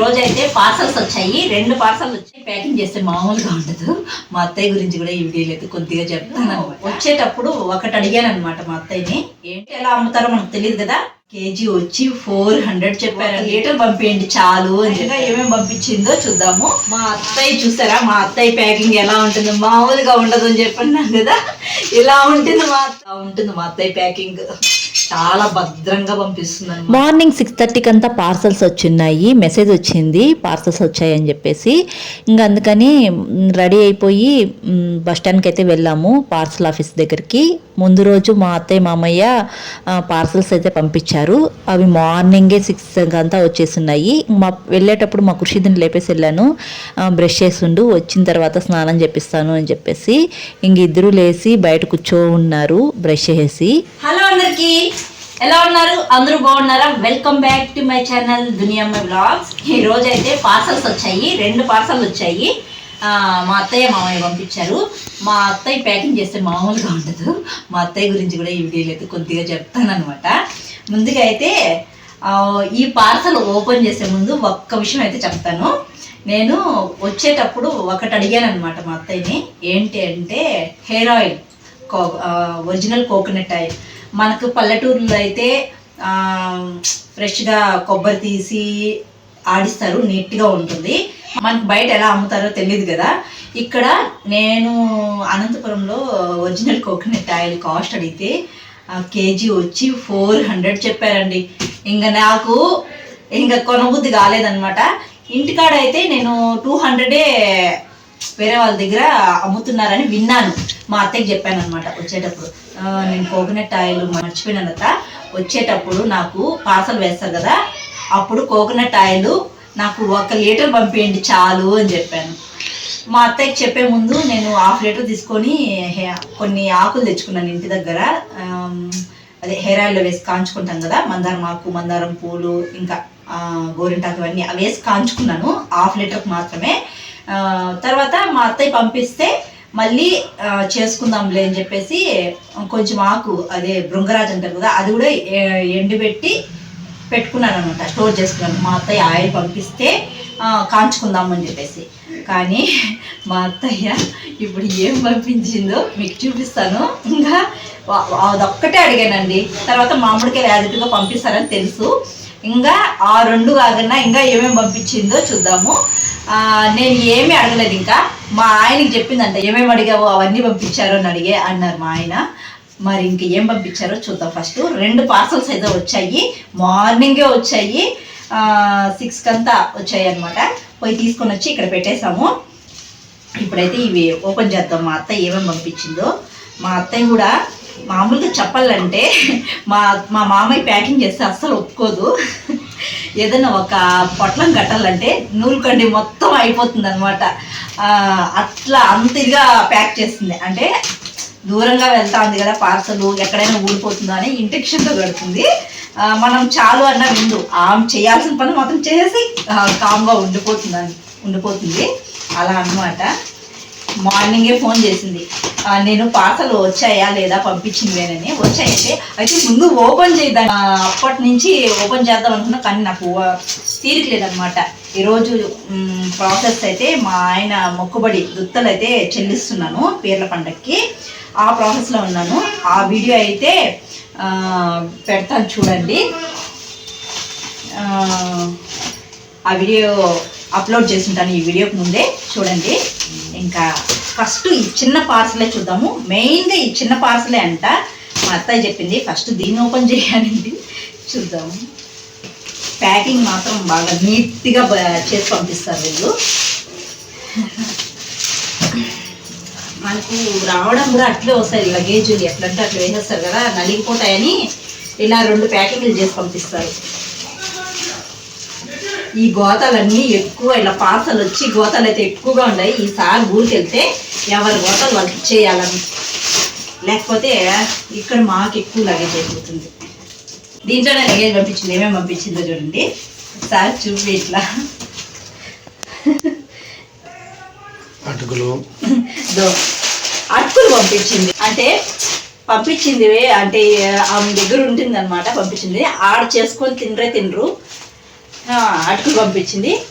రోజు అయితే పార్సల్స్ వచ్చాయి. రెండు పార్సల్ వచ్చి ప్యాకింగ్ చేస్తే మామూలుగా ఉండదు. మా అత్తయ్య గురించి కూడా ఈ వీడియోలో అయితే కొద్దిగా చెప్తాను వచ్చేటప్పుడు ఒకటి అడిగాను అనమాట మా అత్తయ్యని. ఏంటి ఎలా అమ్ముతారో మనకు తెలియదు కదా? కేజీ వచ్చి ఫోర్ హండ్రెడ్ చెప్పారు. లీటర్ పంపించండి చాలు అని చెప్పి ఏమేమి పంపించిందో చూద్దాము. మా అత్తయ్య చూసారా? మా అత్తయ్య ప్యాకింగ్ ఎలా ఉంటుందో? మామూలుగా ఉండదు అని చెప్పన్నాను కదా. ఇలా ఉంటుంది మా అత్త ఉంటుంది మా అత్తయ్య ప్యాకింగ్. చాలా భద్రంగా పంపిస్తుంది మార్నింగ్ సిక్స్ థర్టీకి అంతా పార్సల్స్ వచ్చిన్నాయి. మెసేజ్ వచ్చింది. పార్సల్స్ వచ్చాయని చెప్పేసి. ఇంకా అందుకని రెడీ అయిపోయి బస్ స్టాండ్కి అయితే వెళ్ళాము పార్సల్ ఆఫీస్ దగ్గరికి. ముందు రోజు మా అత్తయ్య మామయ్య పార్సల్స్ అయితే పంపించారు. అవి మార్నింగే సిక్స్ అంతా వచ్చేస్తున్నాయి మా వెళ్ళేటప్పుడు మా కృషిదిని లేపేసి వెళ్ళాను. బ్రష్ చేసిండు వచ్చిన తర్వాత స్నానం చేపిస్తాను అని చెప్పేసి ఇంక ఇద్దరు లేచి బయట కూర్చో ఉన్నారు బ్రష్ చేసి. హలో అందరికి ఎలా ఉన్నారు? అందరూ బాగున్నారా? Welcome back to my channel Duniyamma blogs ఈ రోజు అయితే పార్సల్స్ వచ్చాయి. రెండు పార్సల్ వచ్చాయి. మా అత్తయ్య మామయ్య పంపించారు. మా అత్తయ్య ప్యాకింగ్ చేస్తే మామూలుగా ఉండదు. మా అత్తయ్య గురించి కూడా ఈ వీడియోలో అయితే కొద్దిగా చెప్తాను అనమాట ముందుగా అయితే ఈ పార్సల్ ఓపెన్ చేసే ముందు ఒక్క విషయం అయితే చెప్తాను. నేను వచ్చేటప్పుడు ఒకటి అడిగాను అనమాట మా అత్తయ్యని. ఏంటి అంటే హెయిర్ ఆయిల్ కో ఒరిజినల్ కోకోనట్ ఆయిల్. మనకు పల్లెటూరులో అయితే ఫ్రెష్గా కొబ్బరి తీసి ఆడిస్తారు నీట్గా ఉంటుంది. మనకు బయట ఎలా అమ్ముతారో తెలియదు కదా. ఇక్కడ నేను అనంతపురంలో ఒరిజినల్ కోకోనట్ ఆయిల్ కాస్ట్ అడిగితే ఆ, కేజీ వచ్చి ఫోర్ హండ్రెడ్ చెప్పారండి. ఇంకా నాకు ఇంకా కొనబుద్ధి కాలేదనమాట ఇంటికాడ అయితే నేను టూ హండ్రెడే వేరే వాళ్ళ దగ్గర అమ్ముతున్నారని విన్నాను. మా అత్తయ్యకి చెప్పాను అనమాట వచ్చేటప్పుడు నేను కోకోనట్ ఆయిల్ మర్చిపోయినాను అత్త వచ్చేటప్పుడు నాకు పార్సల్ వేస్తారు కదా అప్పుడు కోకోనట్ ఆయిల్ నాకు ఒక లీటర్ పంపించండి చాలు అని చెప్పాను. మా అత్తయ్యకి చెప్పే ముందు నేను హాఫ్ లీటర్ తీసుకొని హే- కొన్ని ఆకులు తెచ్చుకున్నాను ఇంటి దగ్గర. అదే హెయిర్ ఆయిల్లో వేసి కాంచుకుంటాం కదా మందారం ఆకు మందారం పూలు ఇంకా గోరింటాకు ఇవన్నీ అవి వేసి కాంచుకున్నాను హాఫ్ లీటర్కి మాత్రమే. తర్వాత మా అత్తయ్య పంపిస్తే మళ్ళీ చేసుకుందాంలే అని చెప్పేసి కొంచెం ఆకు అదే బృంగరాజ్ అంటారు కదా అది కూడా ఎండిపెట్టి ఎండబెట్టి పెట్టుకున్నాను అనమాట స్టోర్ చేసుకున్నాను. మా అత్తయ్య ఆయిల్ పంపిస్తే కాంచుకుందామని కాంచుకుందాం అని చెప్పేసి. కానీ మా అత్తయ్య ఇప్పుడు ఏం పంపించిందో మీకు చూపిస్తాను. ఇంకా అదొక్కటే అడిగానండి. తర్వాత మామిడికాయలు యాజిట్గా పంపిస్తారని తెలుసు. ఇంకా ఆ రెండు కాకుండా ఇంకా ఏమేమి పంపించిందో చూద్దాము. నేను ఏమీ అడగలేదు ఇంకా. మా ఆయనకి చెప్పిందంట ఏమేమి అడిగావు అవన్నీ పంపించారు అని అడిగే అన్నారు మా ఆయన. మరి ఇంక ఏం పంపించారో చూద్దాం ఫస్ట్. రెండు పార్సల్స్ అయితే వచ్చాయి. మార్నింగే వచ్చాయి. సిక్స్ కంతా వచ్చాయి అనమాట పోయి తీసుకొని వచ్చి ఇక్కడ పెట్టేసాము ఇప్పుడైతే ఇవి ఓపెన్ చేద్దాం. మా అత్తయ్య ఏమేమి పంపించిందో. మా అత్తయ్య కూడా మామూలుగా చెప్పాలంటే మా మా మామయ్య ప్యాకింగ్ చేస్తే అస్సలు ఒప్పుకోదు. ఏదైనా ఒక పొట్లం కట్టాలంటే నూలుకండి మొత్తం అయిపోతుంది అనమాట అట్లా అంతగా ప్యాక్ చేస్తుంది. అంటే దూరంగా వెళ్తా ఉంది కదా పార్సల్ ఎక్కడైనా ఊడిపోతుందో అని ఇంటెక్షన్తో కడుతుంది. మనం చాలు అన్న విందు. ఆమె చేయాల్సిన పని మాత్రం చేసేసి కామ్గా ఉండిపోతుంది ఉండిపోతుంది. అలా అన్నమాట. మార్నింగే ఫోన్ చేసింది. నేను పార్సల్ వచ్చాయా లేదా పంపించిందేనని. వచ్చాయంటే అయితే ముందు ఓపెన్ చేద్దాం. అప్పటి నుంచి ఓపెన్ చేద్దాం అనుకున్నా కానీ నాకు ఆ, తీరిక లేదనమాట ఈరోజు ప్రాసెస్ అయితే మా ఆయన మొక్కుబడి దుత్తలు అయితే చెల్లిస్తున్నాను పీర్ల పండక్కి. ఆ ప్రాసెస్లో ఉన్నాను. ఆ వీడియో అయితే పెడతాను చూడండి. ఆ, వీడియో అప్లోడ్ చేసింటాను ఈ వీడియోకి ముందే. చూడండి. ఇంకా ఫస్ట్ ఈ చిన్న పార్సలే చూద్దాము. మెయిన్గా ఈ చిన్న పార్సలే అంట. మా అత్తయ్య చెప్పింది ఫస్ట్ దీన్ని ఓపెన్ చేయాలండి. చూద్దాము. ప్యాకింగ్ మాత్రం బాగా నీట్గా చేసి పంపిస్తారు వీళ్ళు. మనకు రావడం కూడా అట్లే వస్తాయి లగేజీలు ఎట్లంటే అట్లా వేసేస్తారు కదా నలిగిపోతాయని ఇలా రెండు ప్యాకింగ్లు చేసి పంపిస్తారు. ఈ గోతాలన్నీ ఎక్కువ ఇలా పార్సల్ వచ్చి గోతాలు అయితే ఎక్కువగా ఉన్నాయి. ఈసారి ఊరికి వెళ్తే ఎవరి గోతాలు వాళ్ళకి ఇచ్చేయాలని లేకపోతే ఇక్కడ మాకు ఎక్కువ లగేజ్ అయిపోతుంది. దీంట్లోనే లగేజ్ పంపించింది ఏమేమి పంపించిందో చూడండి. ఒకసారి చూపి ఇట్లా. అటుకులు. దో. అటుకులు పంపించింది. అంటే పంపించింది అంటే ఆమె దగ్గర ఉంటుంది అనమాట పంపించింది. ఆడ చేసుకొని తినరే తినరు. అటుకులు పంపించింది.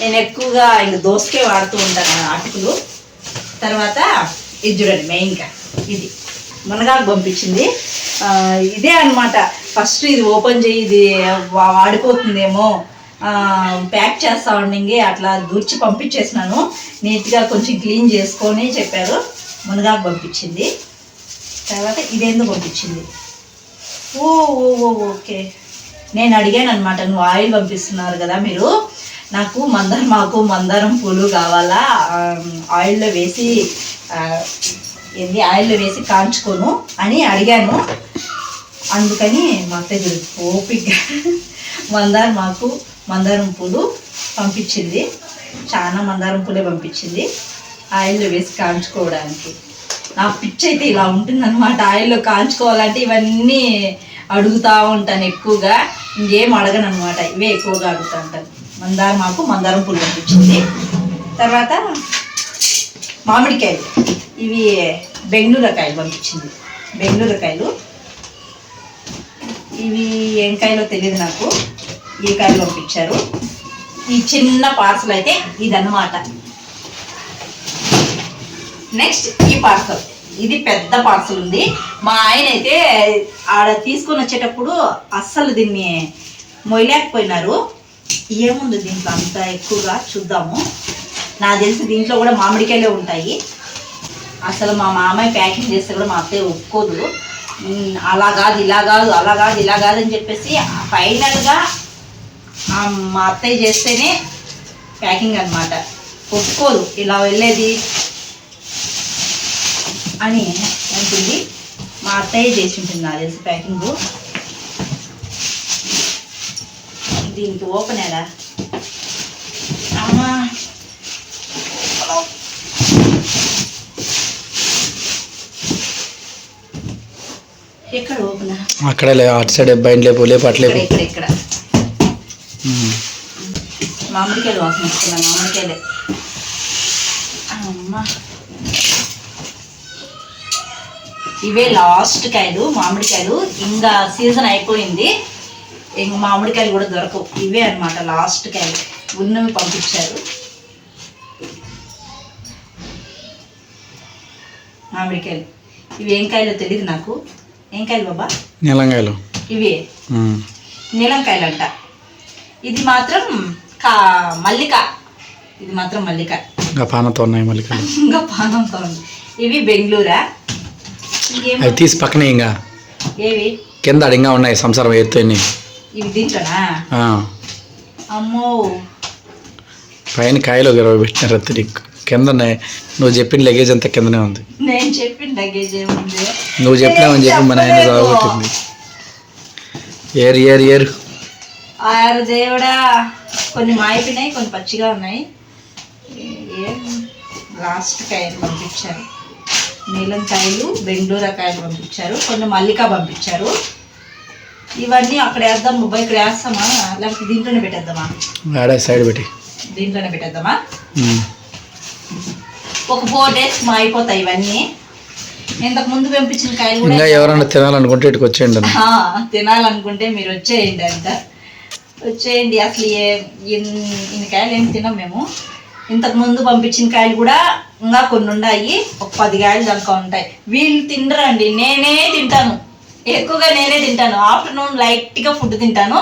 నేను ఎక్కువగా ఇంక దోసకే వాడుతూ ఉంటాను అటుకులు. తర్వాత ఇది చూడండి మెయిన్గా ఇది. మునగాకు పంపించింది. ఇదే అనమాట ఫస్ట్ ఇది ఓపెన్ చేయి ఇది వా- వాడిపోతుందేమో. ప్యాక్ చేస్తా ఉండింగి అట్లా దూర్చి పంపించేసినాను. నీట్గా కొంచెం క్లీన్ చేసుకొని చెప్పారు. మునగాకు పంపించింది. తర్వాత ఇదేందో పంపించింది. ఓ ఓ ఓ ఓకే. నేను అడిగాను అనమాట నువ్వు ఆయిల్ పంపిస్తున్నారు కదా మీరు. నాకు మందారం మాకు మందారం పూలు కావాలా? ఆయిల్లో వేసి ఏంది ఆయిల్లో వేసి కాంచుకోను అని అడిగాను. అందుకని మా అత్తయ్య చూడు ఓపిక మందారం మాకు మందారం పూలు పంపించింది. చాలా మందారం పూలే పంపించింది. ఆయిల్లో వేసి కాంచుకోవడానికి నా పిచ్చి అయితే ఇలా ఉంటుందన్నమాట. ఆయిల్లో కాంచుకోవాలంటే ఇవన్నీ అడుగుతూ ఉంటాను ఎక్కువగా. ఇంకేం అడగను అనమాట ఇవే ఎక్కువగా అడుగుతూ ఉంటాను. మందారం మాకు మందారం పూలు పంపించింది తర్వాత మామిడికాయలు. ఇవి బెంగళూరకాయలు పంపించింది. బెంగళూరు కాయలు ఇవి ఏం కాయలో తెలియదు నాకు. ఈ కాయలు పంపించారు. ఈ చిన్న పార్సల్ అయితే ఇదన్నమాట. నెక్స్ట్ ఈ పార్సల్ ఇది పెద్ద పార్సల్ ఉంది. మా ఆయన అయితే ఆడ తీసుకొని వచ్చేటప్పుడు అస్సలు దీన్ని మొయ్యలేకపోయినారు. ఏముంది దీంట్లో అంత ఎక్కువగా? చూద్దాము. నాకు తెలిసి దీంట్లో కూడా మామిడికాయలే ఉంటాయి. అసలు మా మామయ్య ప్యాకింగ్ చేస్తే కూడా మా అత్తయ్య ఒప్పుకోదు. అలా కాదు ఇలా కాదు అలా కాదు ఇలా కాదు అని చెప్పేసి ఫైనల్గా మా అత్తయ్య చేస్తేనే ప్యాకింగ్ అన్నమాట. ఒప్పుకోదు. ఇలా వెళ్ళేది. అని అంటుంది మా అత్తయ్య చేసి ఉంటుంది నాకు తెలిసి ప్యాకింగ్ దీనికి ఓపెన్ ఎలా? అమ్మా. ఎక్కడ ఓపెన్ అక్కడే అటు సైడ్ బయట లేపు లేపు అటు ఇక్కడ ఇక్కడ. మామిడికాయలు వాసన వస్తున్నా మామిడికాయలే. అమ్మా. ఇవే లాస్ట్ కాయలు మామిడికాయలు ఇంకా సీజన్ అయిపోయింది. ఇంక మామిడికాయలు కూడా దొరకవు. ఇవే అన్నమాట లాస్ట్ కాయలు. ఉన్నవి పంపించారు. మామిడికాయలు ఇవి ఏం కాయలో తెలియదు నాకు. ఏం కాయలు బాబా? నీలంగాయలు ఇవి? ఉమ్. నీలంకాయలంట. ఇది మాత్రం కా మల్లిక. ఇది మాత్రం మల్లిక. ఇంకా పానతో ఉన్నాయి మల్లికలు. ఇంకా పానంతో ఉంది. ఇవి బెంగళూరా? అవి తీసి పక్కనే ఇంకా. ఏవి? కింద అడిగా ఉన్నాయి సంసారం ఎత్తుని ఇవి దీంట్లోనా? అమ్మో. పైన కాయలు ఒక ఇరవై పెట్టినారు అత్తి నీకు కింద ఉన్నాయి. నువ్వు చెప్పిన లగేజ్ అంతా కిందనే ఉంది. నేను చెప్పిన లగేజ్ ఏముంది? నువ్వు చెప్పినావని చెప్పి మన ఆయన. చదవగొట్టింది ఏరు ఏరు ఏరు. ఆరు దేవుడా. కొన్ని మాయిపోయినాయి కొన్ని పచ్చిగా ఉన్నాయి. లాస్ట్ కాయలు పంపించారు. నీలం కాయలు బెంగళూరు కాయలు పంపించారు. కొన్ని మల్లిక పంపించారు. ఇవన్నీ అక్కడ వేద్దాం. మొబైల్ ఇక్కడ వేస్తామా? లేకపోతే దీంట్లోనే పెట్టేద్దామా? ఆడే సైడ్ పెట్టి. దీంట్లోనే పెట్టేద్దామా. ఒక ఫోర్ డేస్ మా అయిపోతాయి ఇవన్నీ. ఇంతకు ముందు పంపించిన కాయలు కూడా ఎవరైనా తినాలనుకుంటే ఇటుకు వచ్చేయండి తినాలనుకుంటే మీరు వచ్చేయండి అంట. వచ్చేయండి. అసలు ఏ- ఇన్- ఇన్ని కాయలు ఏం తినాం మేము. ఇంతకు ముందు పంపించిన కాయలు కూడా ఇంకా కొన్ని ఉన్నాయి ఒక పది కాయలు దాకా ఉంటాయి. వీళ్ళు తినరండి నేనే తింటాను. ఎక్కువగా నేనే తింటాను. ఆఫ్టర్నూన్ లైట్గా ఫుడ్ తింటాను.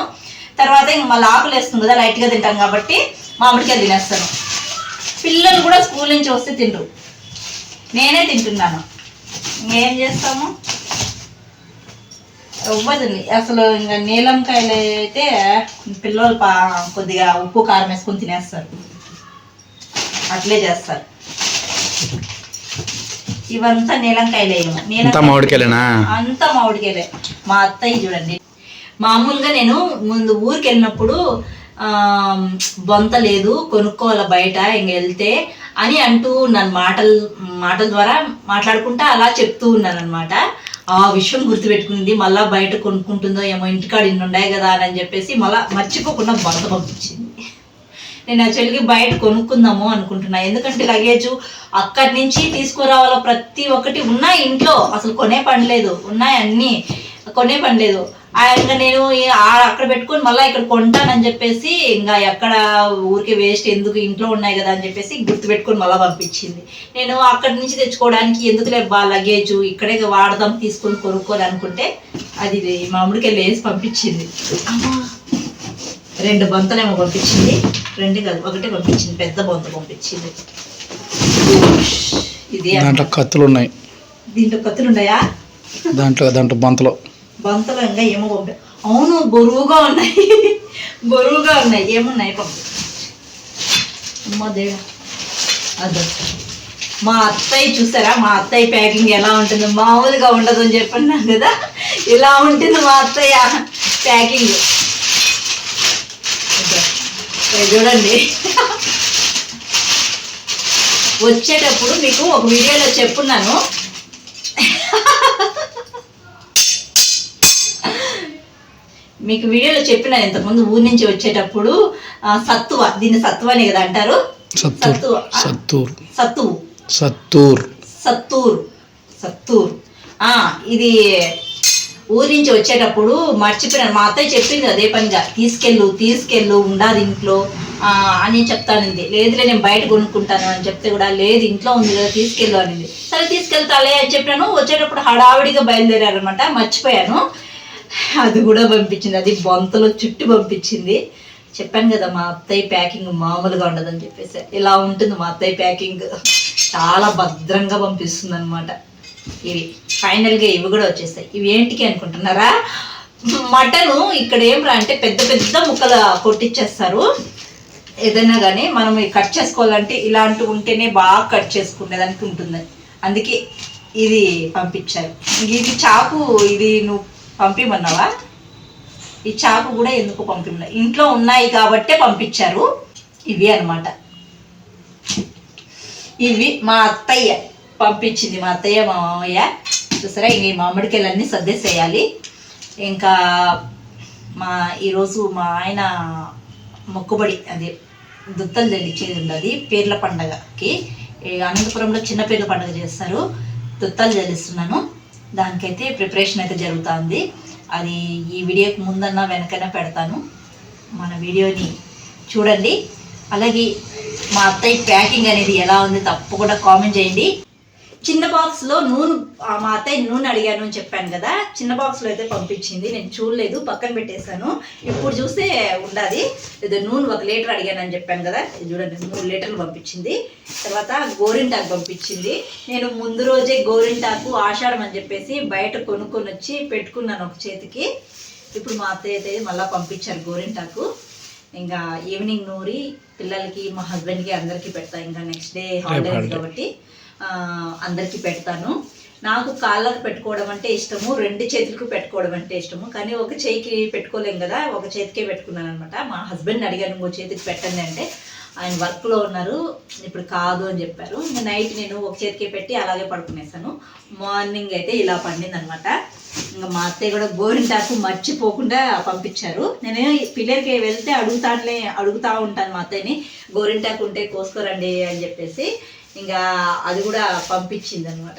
తర్వాత ఇంక మళ్ళీ ఆకులు వేస్తుంది కదా లైట్గా తింటాను కాబట్టి మామిడికాయ తినేస్తాను. పిల్లలు కూడా స్కూల్ నుంచి వస్తే తినరు. నేనే తింటున్నాను. ఏం చేస్తాము? ఇవ్వదండి అసలు ఇంకా నీలంకాయలు అయితే పిల్లలు పా కొద్దిగా ఉప్పు కారం వేసుకొని తినేస్తారు. అట్లే చేస్తారు. ఇవంతా నీలంకాయలే ఏమో. అంతా మామిడికాయలేనా? అంతా మామిడికాయలే. మా అత్తయ్య చూడండి. మామూలుగా నేను ముందు ఊరికి వెళ్ళినప్పుడు ఆ, బొంత లేదు కొనుక్కోవాలి బయట ఇంక వెళ్తే అని అంటూ ఉన్నాను మాటలు మాటల ద్వారా మాట్లాడుకుంటా అలా చెప్తూ ఉన్నాను అనమాట ఆ విషయం గుర్తుపెట్టుకుంది. మళ్ళా బయట కొనుక్కుంటుందో ఏమో ఇంటికాడ ఇన్ని ఉన్నాయి కదా అని చెప్పేసి మళ్ళా మర్చిపోకుండా బొంత పంపించింది. నేను యాక్చువల్గా బయట కొనుక్కుందాము అనుకుంటున్నా. ఎందుకంటే లగేజ్ అక్కడి నుంచి తీసుకురావాల ప్రతి ఒక్కటి ఉన్నాయి ఇంట్లో. అసలు కొనే పని లేదు. ఉన్నాయి అన్నీ. కొనే పని లేదు. ఆ, ఇంకా నేను అక్కడ పెట్టుకొని మళ్ళీ ఇక్కడ కొంటానని చెప్పేసి ఇంకా ఎక్కడ ఊరికే వేస్ట్ ఎందుకు ఇంట్లో ఉన్నాయి కదా అని చెప్పేసి గుర్తు పెట్టుకొని మళ్ళీ పంపించింది. నేను అక్కడి నుంచి తెచ్చుకోవడానికి ఎందుకులే బా లగేజ్ ఇక్కడే వాడదాం తీసుకొని కొనుక్కోని అనుకుంటే అది మామిడికాయ లేసి పంపించింది. అమ్మా. రెండు బొంతలేమో పంపించింది. రెండు కాదు ఒకటే పంపించింది. పెద్ద బొంత పంపించింది. ఇది దాంట్లో కత్తులు ఉన్నాయి దీంట్లో కత్తులు ఉన్నాయా దాంట్లో దాంట్లో బంతలో. బొంతలో ఇంకా ఏమో పంపి అవును బరువుగా ఉన్నాయి. బరువుగా ఉన్నాయి. ఏమున్నాయి పంపి. అమ్మా దేవుడా. అదే. మా అత్తయ్య చూసారా? మా అత్తయ్య ప్యాకింగ్ ఎలా ఉంటుంది? మామూలుగా ఉండదు అని చెప్పన్నాను కదా. ఇలా ఉంటుంది మా అత్తయ్య ప్యాకింగ్. చూడండి. వచ్చేటప్పుడు మీకు ఒక వీడియోలో చెప్పున్నాను. మీకు వీడియోలో చెప్పిన ఇంతకుముందు ఊరి నుంచి వచ్చేటప్పుడు సత్తువ దీన్ని సత్తువనే కదా అంటారు? సత్తువ. ఆ, సత్తూర్. సత్తువు సత్తూర్. సత్తూరు. సత్తూరు. ఆ, ఇది ఊరి నుంచి వచ్చేటప్పుడు మర్చిపోయాను మా అత్తయ్య చెప్పింది అదే పనిగా తీసుకెళ్ళు తీసుకెళ్ళు ఉండాలి ఇంట్లో అని చెప్తానింది. లేదులే నేను బయట కొనుక్కుంటాను అని చెప్తే కూడా లేదు ఇంట్లో ఉంది కదా తీసుకెళ్ళు అనింది. సరే తీసుకెళ్తాలే అని చెప్పాను వచ్చేటప్పుడు హడావిడిగా బయలుదేరారనమాట మర్చిపోయాను. అది కూడా పంపించింది. అది బొంతలో చుట్టూ పంపించింది. చెప్పాను కదా మా అత్తయ్య ప్యాకింగ్ మామూలుగా ఉండదని చెప్పేసి. ఇలా ఉంటుంది మా అత్తయ్య ప్యాకింగ్. చాలా భద్రంగా పంపిస్తుంది అనమాట ఇవి ఫైనల్గా ఇవి కూడా వచ్చేస్తాయి. ఇవి ఏంటికి అనుకుంటున్నారా? మటను ఇక్కడ ఏం రా అంటే పెద్ద పెద్ద ముక్కలు కొట్టిచ్చేస్తారు. ఏదైనా కానీ మనం ఇవి కట్ చేసుకోవాలంటే ఇలాంటివి ఉంటేనే బాగా కట్ చేసుకునేదానికి ఉంటుంది. అందుకే ఇది పంపించారు. ఇది చాకు ఇది నువ్వు పంపిమన్నావా? ఈ చాకు కూడా ఎందుకు పంపిమన్నా? ఇంట్లో ఉన్నాయి కాబట్టే పంపించారు. ఇవి అన్నమాట. ఇవి మా అత్తయ్య పంపించింది. మా అత్తయ్య మా మామయ్య. చూసారా ఇంక ఈ మామిడికాయలన్నీ సర్దేసేయాలి. ఇంకా మా ఈరోజు మా ఆయన మొక్కుబడి అది దుత్తలు తెలిచేది ఉండదు పేర్ల పండగకి. అనంతపురంలో చిన్న పేర్ల పండుగ చేస్తారు దుత్తలు తెలుస్తున్నాను దానికైతే ప్రిపరేషన్ అయితే జరుగుతుంది. అది ఈ వీడియోకి ముందన్నా వెనకైనా పెడతాను. మన వీడియోని చూడండి. అలాగే మా అత్తయ్య ప్యాకింగ్ అనేది ఎలా ఉంది తప్పకుండా కామెంట్ చేయండి. చిన్న బాక్స్లో నూనె ఆ మా అత్తయ్య నూనె అడిగాను అని చెప్పాను కదా. చిన్న బాక్స్లో అయితే పంపించింది. నేను చూడలేదు పక్కన పెట్టేశాను. ఇప్పుడు చూస్తే ఉండాది. ఇది నూనె ఒక లీటర్ అడిగాను అని చెప్పాను కదా. చూడండి మూడు లీటర్లు పంపించింది. తర్వాత గోరింటాకు పంపించింది. నేను ముందు రోజే గోరింటాకు ఆషాఢం అని చెప్పేసి బయట కొనుక్కొని వచ్చి పెట్టుకున్నాను ఒక చేతికి. ఇప్పుడు మా అత్తయ్య అయితే మళ్ళీ పంపించారు గోరింటాకు. ఇంకా ఈవినింగ్ నూరి పిల్లలకి మా హస్బెండ్కి అందరికీ పెడతా. ఇంకా నెక్స్ట్ డే హాలిడేస్. కాబట్టి. అందరికీ పెడతాను. నాకు కాళ్ళకు పెట్టుకోవడం అంటే ఇష్టము రెండు చేతులకు పెట్టుకోవడం అంటే ఇష్టము. కానీ ఒక చేయికి పెట్టుకోలేం కదా ఒక చేతికే పెట్టుకున్నాను అనమాట మా హస్బెండ్ అడిగాను ఇంకో చేతికి పెట్టండి అంటే. ఆయన వర్క్లో ఉన్నారు ఇప్పుడు కాదు అని చెప్పారు. ఇంకా నైట్ నేను ఒక చేతికే పెట్టి అలాగే పడుకునేసాను. మార్నింగ్ అయితే ఇలా పండింది అనమాట ఇంకా మా అత్తయ్య కూడా గోరింటాకు మర్చిపోకుండా పంపించారు. నేను పిల్లలకి వెళ్తే అడుగుతానులే అడుగుతా ఉంటాను మా అత్తయ్యని. గోరింటాకు ఉంటే కోసుకోరండి అని చెప్పేసి ఇంకా అది కూడా పంపించింది అనమాట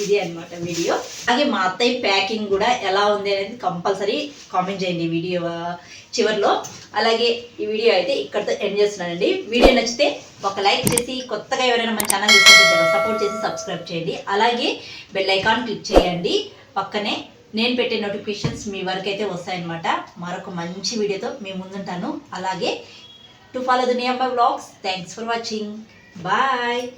ఇది అన్నమాట వీడియో. అలాగే మా అత్తయ్య ప్యాకింగ్ కూడా ఎలా ఉంది అనేది కంపల్సరీ కామెంట్ చేయండి వీడియో చివరిలో. అలాగే ఈ వీడియో అయితే ఇక్కడితో ఎండ్ చేస్తున్నానండి. వీడియో నచ్చితే ఒక లైక్ చేసి కొత్తగా ఎవరైనా మన ఛానల్ చూస్తుంటే సపోర్ట్ చేసి సబ్స్క్రైబ్ చేయండి. అలాగే బెల్ ఐకాన్ క్లిక్ చేయండి. పక్కనే నేను పెట్టే నోటిఫికేషన్స్ మీ వరకు అయితే వస్తాయన్నమాట. మరొక మంచి వీడియోతో మీ ముందుంటాను. అలాగే to follow Duniya my vlogs thanks for watching Bye!